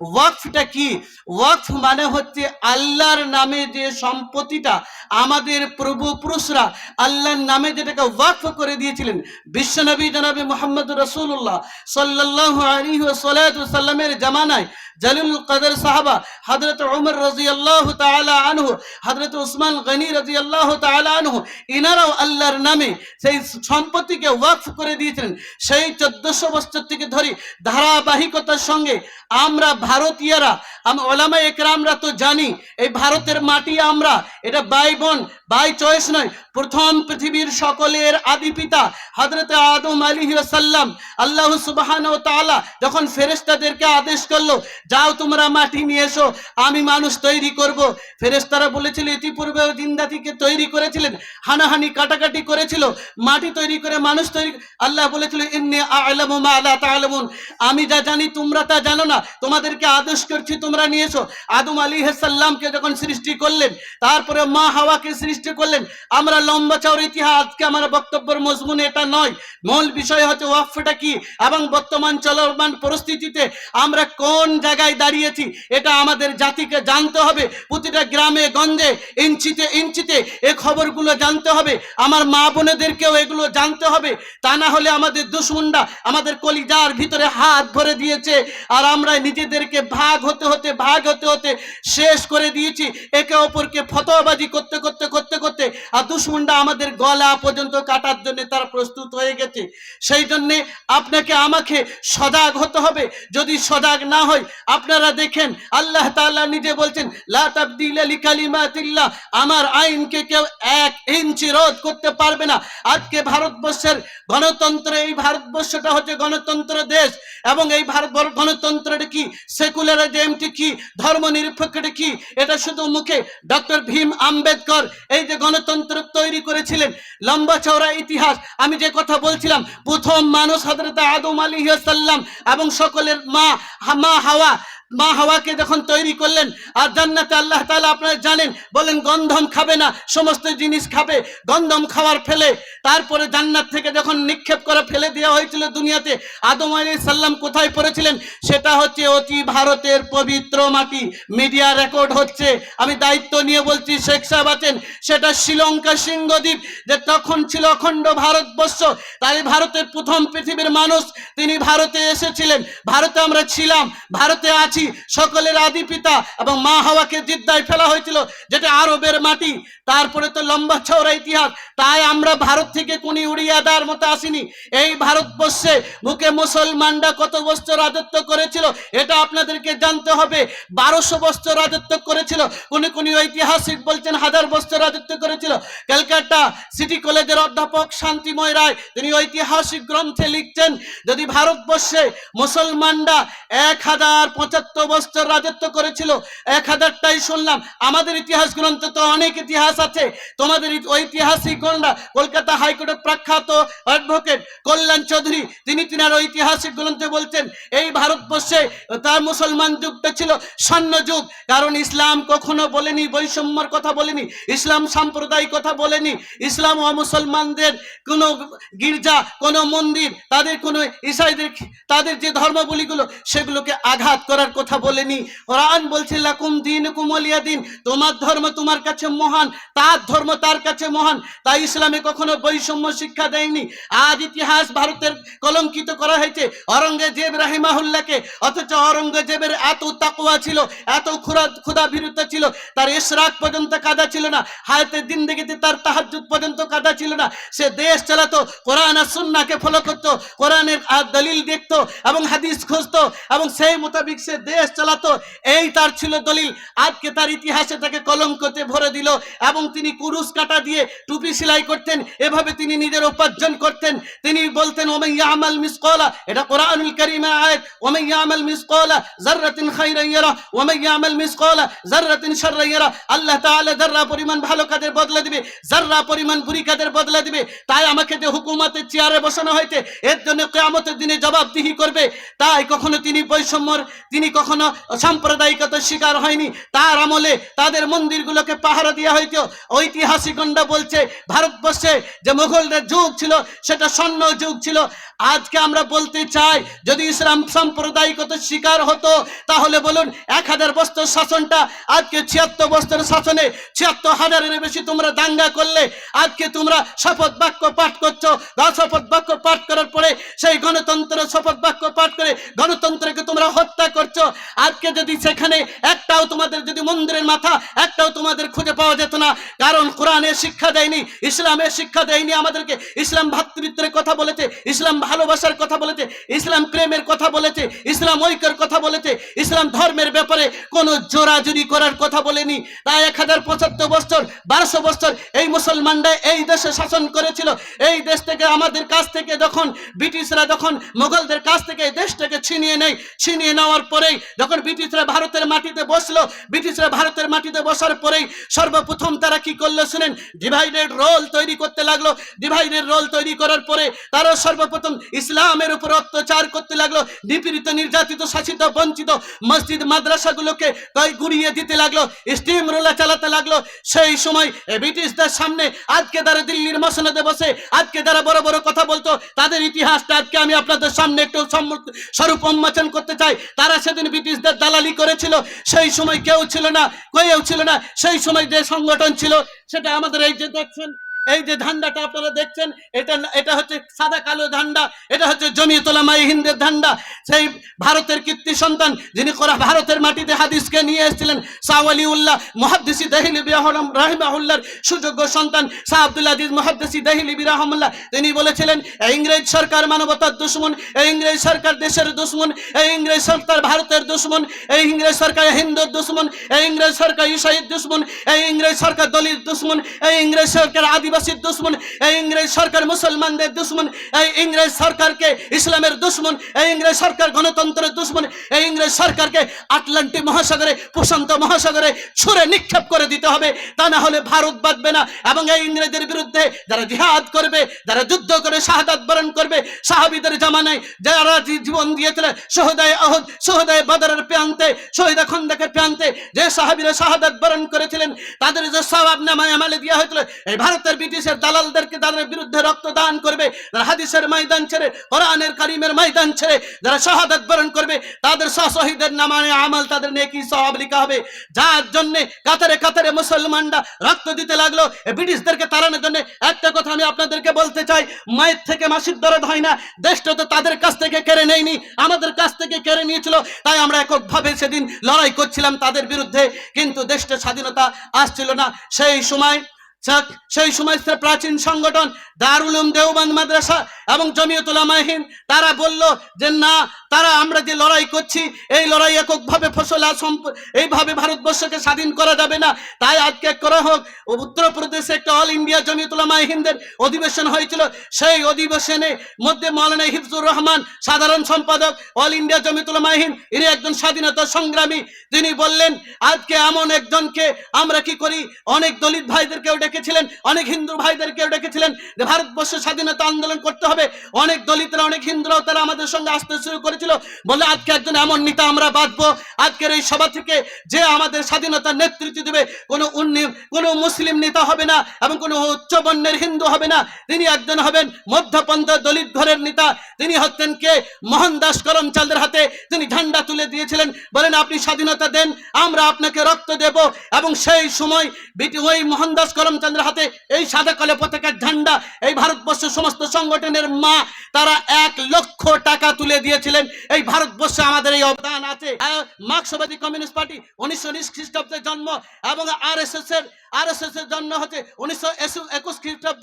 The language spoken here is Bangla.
ওয়াকফটা কি? ওয়াকফ মানে হচ্ছে আল্লাহর নামে যে সম্পত্তিটা আমাদের পূর্বপুরুষরা আল্লাহর নামে যেটাকে ওয়াকফ করে দিয়েছিলেন। বিশ্বনবী জনাবি মোহাম্মদ রসুল্লাহ সাল্লাহ আলী সাল্লামের জামানায় জালিল কদর সাহাবা হজরত উমর রাজি আল্লাহ আনহু হজরত উসমান গনি রাজি আল্লাহ আনহু, ইনারাও আল্লাহর নামে সেই সম্পত্তিকে ওয়াকফ করে দিয়েছিলেন। সেই চোদ্দশো বছর থেকে ধরে ধারাবাহিকতার সঙ্গে আমরা ভারতীয়রা ওলামা একরামরা তো জানি এই ভারতের মাটি আমরা এটা বাই বোন বাই চয়েস নয় প্রথম পৃথিবীর সকলের আদি পিতা হজরত আদম আলী সাল্লাম আল্লাহ সুবাহান ও তাআলা যখন ফেরেশতাদেরকে আদেশ করল, যাও তোমরা মাটি নিয়ে এসো, আমি মানুষ তৈরি করব। ফেরেশতারা বলেছিল ইতিপূর্বে জিন্দাতিকে তৈরি করেছিলেন, হানাহানি কাটাকাটি করেছিল, মাটি তৈরি করে মানুষ তৈরি আল্লাহ বলেছিল, ইন্নি আ'লামু লা তা'লামুন, আমি যা জানি তোমরা তা জানো না, তোমাদেরকে আদেশ করছি তোমরা নিয়ে এসো। আদম আলী সাল্লামকে যখন সৃষ্টি করলেন, তারপরে মা হাওয়াকে সৃষ্টি করলেন। আমরা লম্বা চওড়া ইতিহাস আজকে আমার বক্তব্যের মজমুন এটা নয়। মূল বিষয় হচ্ছে ওয়াকফটা কি? এবং বর্তমান চলমান পরিস্থিতিতে আমরা কোন জায়গায় দাঁড়িয়েছি? এটা আমাদের জাতিকে জানতে হবে। প্রতিটা গ্রামে, গঞ্জে, ইঞ্চিতে ইঞ্চিতে এই খবরগুলো জানতে হবে। আমার মা বোনেদেরকেও এগুলো জানতে হবে। তা না হলে আমাদের দুশ্মনরা আমাদের কলিজার ভিতরে হাত ভরে দিয়েছে। আর আমরা নিজেদেরকে ভাগ হতে হতে, ভাগ হতে হতে শেষ করে দিয়েছি। একে অপরকে ফতোয়াবাজি করতে করতে করতে করতে করতে আর দুশ্মনরা আমাদের গলা পর্যন্ত কাটার জন্য তারা প্রস্তুত হয়ে গেছে। সেই জন্যে আপনাকে, আমাকে সজাগ হতে হবে। যদি সজাগ না হয়, আপনারা দেখেন, আল্লাহ তাআলা নিজে বলছেন, লা আমার আইনকে কেউ এক ইঞ্চি রোধ করতে পারবে না। আজকে ভারতবর্ষের গণতন্ত্র, এই ভারতবর্ষটা হচ্ছে গণতন্ত্র দেশ। এবং এই ভারত গণতন্ত্রটা কি? সেকুলারিজমটি কি? ধর্ম নিরপেক্ষটা কি? এটা শুধু মুখে ডক্টর ভীম আম্বেদকর এই যে গণতন্ত্র তৈরি করেছিলেন, লম্বা চওড়া ইতিহাস, আমি যে কথা বলছিলাম, প্রথম মানুষ হজরত আদম আলী সাল্লাম এবং সকলের মা মা হাওয়া মা হাওয়াকে যখন তৈরি করলেন, আর জান্নাতে আল্লাহ তাআলা আপনারা জানেন, বলেন গন্ধম খাবে না, সমস্ত জিনিস খাবে, গন্ধম খাওয়ার ফেলে। তারপরে জান্নাত থেকে যখন নিক্ষেপ করে ফেলে দেওয়া হয়েছিল দুনিয়াতে, আদম আলী সাল্লাম কোথায় পড়েছিলেন? সেটা হচ্ছে অতি ভারতের পবিত্র মাটি। মিডিয়া রেকর্ড হচ্ছে। আমি দায়িত্ব নিয়ে বলছি, শেখ সাহেব আছেন, সেটা শ্রীলঙ্কা সিংহদ্বীপ, যে তখন ছিল অখণ্ড ভারতবর্ষ। তাই ভারতের প্রথম পৃথিবীর মানুষ তিনি ভারতে এসেছিলেন। ভারতে আমরা ছিলাম, ভারতে আছি। সকলের আদি পিতা এবং মা হাওয়াকে জিদ্দায় ফেলা হয়েছিল, যেটা আরবের মাটি। তারপরে তো লম্বা চওড়া ইতিহাস। তাই আমরা ভারত থেকে কোনি উড়িয়া দেওয়ার মতো আসিনি। এই ভারতবর্ষে মুখে মুসলমানরা কত বছর রাজত্ব করেছিল, এটা আপনাদেরকে জানতে হবে। বারোশো বছর রাজত্ব করেছিল। কোনি কোনি ঐতিহাসিক বলছেন হাজার বছর রাজত্ব করেছিল। ক্যালকাটা সিটি কলেজের অধ্যাপক শান্তিময় রায়, তিনি ঐতিহাসিক গ্রন্থে লিখছেন, যদি ভারতবর্ষে মুসলমানরা এক হাজার পঁচাত্তর বছর রাজত্ব করেছিল, এক হাজারটাই শুনলাম। আমাদের ইতিহাস গ্রন্থে তো অনেক ইতিহাস আছে। তোমাদের ই- ঐতিহাসিক গণরা কলকাতা হাইকোর্টের প্রখ্যাত অ্যাডভোকেট কল্যাণ চৌধুরী, তিনি তিনার ঐতিহাসিক গ্রন্থে বলছেন, এই ভারতবর্ষে তার মুসলমান যুগটা ছিল স্বর্ণ যুগ। কারণ ইসলাম কখনো বলেনি, বৈষম্যর কথা বলেনি, ইসলাম সাম্প্রদায়িক কথা বলেনি। ইসলাম ও মুসলমানদের কোনো গির্জা, কোনো মন্দির, তাদের কোনো তাদের যে ধর্মাবলীগুলো, সেগুলোকে আঘাত করার কথা বলেনি। কোরআন বলছে, লাকুম দিন কুমলিয়া দিন। তোমার ধর্ম তোমার কাছে মহান, তার ধর্ম তার কাছে মহান। তাই ইসলামে কখনো বৈষম্য শিক্ষা দেয়নি। আজ ইতিহাস ভারতের কলঙ্কিত করা হয়েছে। অরঙ্গজেব রাহিমাহুল্লাহকে, অথচ অরঙ্গজেবের এত তাকুয়া ছিল, এত ক্ষুরা ক্ষুদা বিরুদ্ধ ছিল, তার ইশরাক পর্যন্ত কাদা ছিল না। হায়াতের জিন্দগিতে তার তাহাজ্জুদ পর্যন্ত কাদা ছিল না। সে দেশ চালাতো, কোরআন আর সুন্নাহকে ফলো করতো, কোরআনের দলিল দেখতো এবং হাদিস খুঁজতো এবং সেই মোতাবিক সে দেশ চালাতো, এই তার ছিল দলিল। আজকে তার ইতিহাসে তাকে কলঙ্কতে ভরে দিল এবং তিনি কুরুশ কাটা দিয়ে টুপি সেলাই করতেন, এভাবে তিনি নিজের উপার্জন করতেন। তিনি বলতেন, ওমাই ইয়ামাল মিসকালা এটা কোরআনুল কারীমে আয়াত। ওমাই ইয়ামাল মিসকালা ইয়ারা ওমাই ইয়ামাল মিসকালা ইয়ারা আল্লাহ তাআলা যাররা পরিমাণ ভালো কাজের বদলা দিবে, যাররা পরিমাণ বুরি কাজের বদলা দিবে, তাই আমাকে যে হুকুমতের চেয়ারে বসানো হয়েছে, এর জন্য কিয়ামতের দিনে জবাবদিহি করবে তাই কখনো তিনি বৈষম্যর, তিনি কখনো সাম্প্রদায়িকতার শিকার হয়নি। তার আমলে তাদের মন্দিরগুলোকে পাহারা দেওয়া হইতো ঐতিহাসিকরা বলছে, ভারতবর্ষে যে মুঘলদের যুগ ছিল, সেটা স্বর্ণ যুগ ছিল। আজকে আমরা বলতে চাই, যদি ইসলাম সাম্প্রদায়িকতার শিকার হতো, তাহলে বলুন, এক হাজার বছর শাসনটা, আজকে ছিয়াত্তর বছর শাসনে ছিয়াত্তর হাজারের বেশি তোমরা দাঙ্গা করলে, আজকে তোমরা শপথ বাক্য পাঠ করছ। শপথ বাক্য পাঠ করার পরে সেই গণতন্ত্র শপথ বাক্য পাঠ করে গণতন্ত্রকে তোমরা হত্যা করছ। আজকে যদি সেখানে একটাও তোমাদের যদি মন্দিরের মাথা একটাও তোমাদের খুঁজে পাওয়া যেত না, কারণ কোরআনের শিক্ষা দেয়নি ইসলামের শিক্ষা দেয়নি আমাদেরকে, ইসলাম ভাতৃত্বের কথা বলেছে, ইসলাম ভালোবাসার কথা বলেছে, ইসলাম প্রেমের কথা বলেছে, ইসলাম ঐক্যের কথা বলেছে, ইসলাম ধর্মের ব্যাপারে কোনো জোরাজুরি করার কথা বলেনি। তাই এক হাজার পঁচাত্তর বছর বারোশো বছর এই মুসলমানরা এই দেশে শাসন করেছিল। এই দেশ থেকে আমাদের কাছ থেকে যখন ব্রিটিশরা যখন মোগলদের কাছ থেকে এই দেশটাকে ছিনিয়ে নেয়, ছিনিয়ে নেওয়ার পরেই যখন ব্রিটিশরা ভারতের মাটিতে বসল, ব্রিটিশরা ভারতের মাটিতে বসার পরেই সর্বপ্রথম তারা কি করল শুনেন? ডিভাইডেড রোল তৈরি করতে লাগল। ডিভাইডেড রোল তৈরি করার পরে তারা সর্বপ্রথম ইসলামের উপর অত্যাচার করতে লাগল। নিপীড়িত, নির্যাতিত, শাসিত, বঞ্চিত মসজিদ, মাদ্রাসাগুলোকে কয় গুড়িয়ে দিতে লাগল স্টিম রোলা চালাতে লাগল। সেই সময় এই ব্রিটিশদের সামনে আজকে তারা দিল্লির মসনদে বসে, আজকে তারা বড় বড় কথা বলতো, তাদের ইতিহাসটা আজকে আমি আপনাদের সামনে একটু স্বরূপ উন্মোচন করতে চাই। তারা সেদিন ব্রিটিশদের দালালি করেছিল, সেই সময় কেউ ছিল না, কেউ ছিল না, সেই সময় যে সংগঠন ছিল, সেটা আমাদের এই যে দেখছেন এই যে ঝান্ডাটা আপনারা দেখছেন, এটা এটা হচ্ছে সাদা কালো ঝান্ডা এটা হচ্ছে জমিয়তলা মাই হিন্দের ঝান্ডা সেই ভারতের কীর্তি সন্তান যিনি করা ভারতের মাটিতে হাদিসকে নিয়ে এসেছিলেন, শাহ আলী উল্লাহ মহাদ্দেসি দেহিলি বিরাহরম রাহিমাহুল্লার সুযোগ্য সন্তান, শাহ আব্দুল আজিজ মহাদ্দেসি দেহিলি বিরাহমুল্লাহ। তিনি বলেছিলেন, এই ইংরেজ সরকার মানবতার দুশ্মন, এই ইংরেজ সরকার দেশের দুশ্মন, এই ইংরেজ সরকার ভারতের দুশ্মন, এই ইংরেজ সরকার হিন্দুর দুশ্মন, এই ইংরেজ সরকার ইসাইর দুশ্মন, এই ইংরেজ সরকার দলিত দুশ্মন, এই ইংরেজ সরকার আদিবাসীর দুশ্মন, এই ইংরেজ সরকার মুসলমানদের দুশ্মন, এই ইংরেজ সরকারকে ইসলামের দুশ্মন, এই ইংরেজ সরকার গণতন্ত্রের দুশ্মন, এই ইংরেজ সরকারকে আটলান্টিক মহাসাগরে, প্রশান্ত মহাসাগরে ছুঁড়ে নিক্ষেপ করে দিতে হবে। তা না হলে ভারত বাঁচবে না এবং এই ইংরেজের বিরুদ্ধে যারা জিহাদ করবে, যারা যুদ্ধ করে শাহাদাত বরণ করবে, সাহাবিদের জামানায় যারা জীবন দিয়েছিল, সোহদায় আহদ সোহদায় বাদারের প্রান্তে শহীদা খন্দাকের প্রান্তে, যে সাহাবিরা শাহাদাত বরণ করেছিলেন, তাদের যে সবাব নামায় আমালে দেওয়া হয়েছিল, এই ভারতের ব্রিটিশের দালালদেরকে তাদের বিরুদ্ধে রক্তদান করবে, যারা হাদিসের ময়দান ছেড়ে, কোরআনের কারিমের ময়দান ছেড়ে, যারা শাহাদাত বরণ করবে, তাদের শহীদের নামায় আমল তাদের নেকি সওয়াব লেখা হবে। যার জন্য কাতারে কাতারে মুসলমানরা রক্ত দিতে লাগল ব্রিটিশদেরকে তাড়ানোর জন্য একটা কথা আমি আপনাদেরকে বলতে চাই, মায়ের থেকে মাসির দরদ হয় না, দেশটা তো তাদের কাছ থেকে কেড়ে নেয়নি, আমাদের কাছ থেকে কেড়ে নিয়েছিল, তাই আমরা এককভাবে সেদিন লড়াই করছিলাম তাদের বিরুদ্ধে, কিন্তু দেশটা স্বাধীনতা আসছিল না। সেই সময় সেই সময় সে প্রাচীন সংগঠন দারুল উলুম দেওবন্দ মাদ্রাসা এবং জমিয়তুল মাহিন তারা বলল যে না, তারা, আমরা যে লড়াই করছি, এই লড়াই এককভাবে ফসল এইভাবে ভারতবর্ষকে স্বাধীন করা যাবে না। তাই আজকে করা হোক উত্তরপ্রদেশে একটা অল ইন্ডিয়া জমিয়তুল মাহিনদের অধিবেশন হয়েছিল। সেই অধিবেশনে মধ্যে মৌলানা হিফজুর রহমান, সাধারণ সম্পাদক, অল ইন্ডিয়া জমিয়তুল মাহিন ইনি একজন স্বাধীনতা সংগ্রামী। তিনি বললেন, আজকে এমন একজনকে আমরা কি করি? অনেক দলিত ভাইদেরকেও ডেকেছিলেন, অনেক হিন্দু ভাইদেরকেও ডেকেছিলেন যে ভারতবর্ষে স্বাধীনতা আন্দোলন করতে হবে। অনেক দলিতরা, অনেক হিন্দুরাও তারা আমাদের সঙ্গে আসতে শুরু করেছিল। বলে আজকে একজন এমন নেতা আমরা বাঁচবো। আজকের এই সভা থেকে যে আমাদের স্বাধীনতার নেতৃত্ব দেবে, কোনো উন্নি, কোনো মুসলিম নেতা হবে না এবং কোনো উচ্চ বর্ণের হিন্দু হবে না। তিনি একজন হবেন মধ্যপন্থ দলিত ঘরের নেতা। তিনি হচ্ছেন কে? মোহনদাস করমচাঁদের হাতে। তিনি ঝান্ডা তুলে দিয়েছিলেন। বলেন, আপনি স্বাধীনতা দেন, আমরা আপনাকে রক্ত দেব। এবং সেই সময় ওই মোহনদাস করমচন্দ্রের হাতে এই সাদা কলে পতাকার ঝান্ডা, এই ভারতবর্ষ সমস্ত সংগঠনের মা, তারা এক লক্ষ টাকা তুলে দিয়েছিলেন। এই ভারতবর্ষে আমাদের এই অবদান আছে। মার্কসবাদী মার্ক্সবাদী কমিউনিস্ট পার্টি উনিশশো উনিশ খ্রিস্টাব্দে জন্ম এবং আর এস এস এর আর এস এস এর জন্ম হচ্ছে উনিশশো একুশ খ্রিস্টাব্দে।